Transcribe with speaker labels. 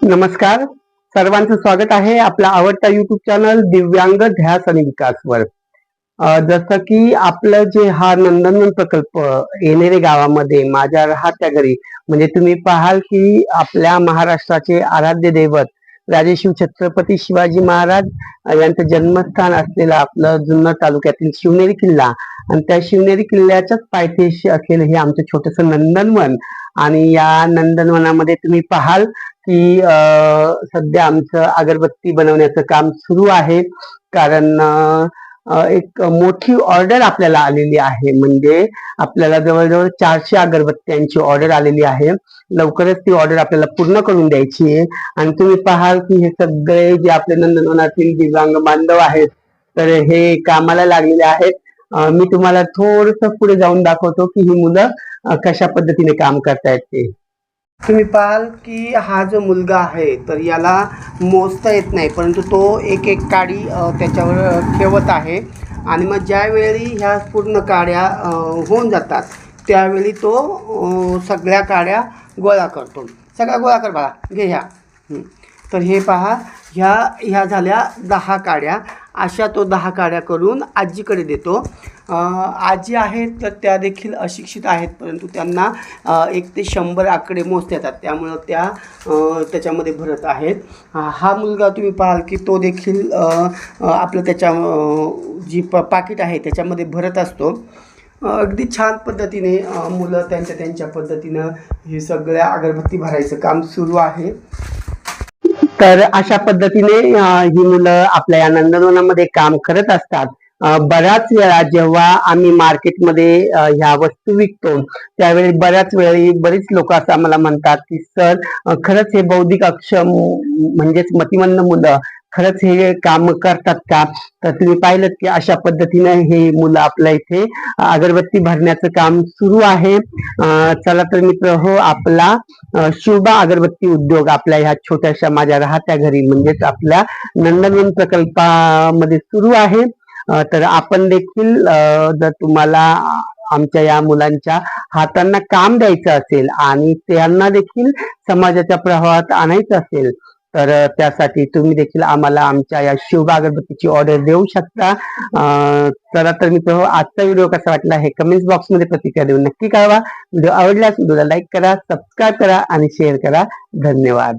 Speaker 1: नमस्कार. सर्वांचं स्वागत आहे आपला आवडता युट्यूब चॅनल दिव्यांग ध्यास आणि विकासवर. अं, जसं की आपलं जे हा नंदनवन प्रकल्प येणेरे गावामध्ये माझ्या राहत्या घरी म्हणजे तुम्ही पाहाल की आपल्या महाराष्ट्राचे आराध्य दैवत राजेशिव छत्रपती शिवाजी महाराज यांचं जन्मस्थान असलेलं आपलं जुन्नर तालुक्यातील शिवनेरी किल्ला आणि त्या शिवनेरी किल्ल्याच्याच पायथ्याशी असलेलं हे आमचं छोटस नंदनवन. आणि या नंदनवनामध्ये तुम्ही पाहाल की सध्या आमचं अगरबत्ती बनवण्याचं काम सुरू आहे. कारण एक मोठी ऑर्डर आपल्याला आलेली आहे. म्हणजे आपल्याला जवळजवळ चारशे अगरबत्त्यांची ऑर्डर आलेली आहे. लवकरच ती ऑर्डर आपल्याला पूर्ण करून द्यायची आहे. आणि तुम्ही पाहाल की हे सगळे जे आपले नंदनवनातील दिव्यांग बांधव आहेत तर हे कामाला लागलेले आहेत. मी तुम्हाला थोडस पुढे जाऊन दाखवतो की ही मुलं कशा पद्धतीने काम करतायत ते. तुम्ही पाहाल की हा जो मुलगा आहे तर याला मोजता येत नाही परंतु तो एक एक काडी त्याच्यावर ठेवत आहे. आणि मग ज्यावेळी ह्या पूर्ण काड्या होऊन जातात त्यावेळी तो सगळ्या काड्या गोळा करतो. सगळ्या गोळा कर बाळा घे ह्या. तर हे पहा ह्या ह्या झाल्या दहा काड्या. अशा तो दहा काड्या करून आजीकडे देतो. आजी आहेत तर त्या देखील अशिक्षित आहेत परंतु त्यांना एक ते शंभर आकडे मोजता येतात. त्यामुळं त्या त्याच्यामध्ये भरत आहेत. हा मुलगा तुम्ही पाहाल की तो देखील आपलं त्याच्या जी प पाकिट आहे त्याच्यामध्ये भरत असतो. अगदी छान पद्धतीने मुलं त्यांच्या त्यांच्या पद्धतीनं हे सगळ्या अगरबत्ती भरायचं काम सुरू आहे. तर अशा पद्धतीने ही मुलं आपल्या या नंदनवनामध्ये काम करत असतात. बऱ्याच वेळा जेव्हा आम्ही मार्केटमध्ये ह्या वस्तू विकतो त्यावेळी बऱ्याच वेळी बरीच लोक असं आम्हाला म्हणतात की सर खरंच हे बौद्धिक अक्षम म्हणजेच मतिमंद मुलं खरंच हे काम करतात का? तर तुम्ही पाहिलं की अशा पद्धतीने हे मुलं आपल्या इथे अगरबत्ती भरण्याचं काम सुरू आहे. चला तर मित्र हो आपला अं, अगरबत्ती उद्योग आपल्या ह्या छोट्याशा माझ्या राहत्या घरी म्हणजेच आपल्या नंदनवन प्रकल्पामध्ये सुरू आहे. तर आपण देखील जर तुम्हाला आमच्या या मुलांच्या हातांना काम द्यायचं असेल आणि त्यांना देखील समाजाच्या प्रवाहात आणायचं असेल तर त्यासाठी तुम्ही देखील आम्हाला आमच्या या शुभ अगरबत्तीची ऑर्डर देऊ शकता. चला तर मित्र हो, आजचा व्हिडिओ कसा वाटला हे कमेंट्स बॉक्समध्ये प्रतिक्रिया देऊन नक्की कळवा. व्हिडिओ आवडल्यास व्हिडिओला लाईक करा सबस्क्राईब करा आणि शेअर करा. धन्यवाद.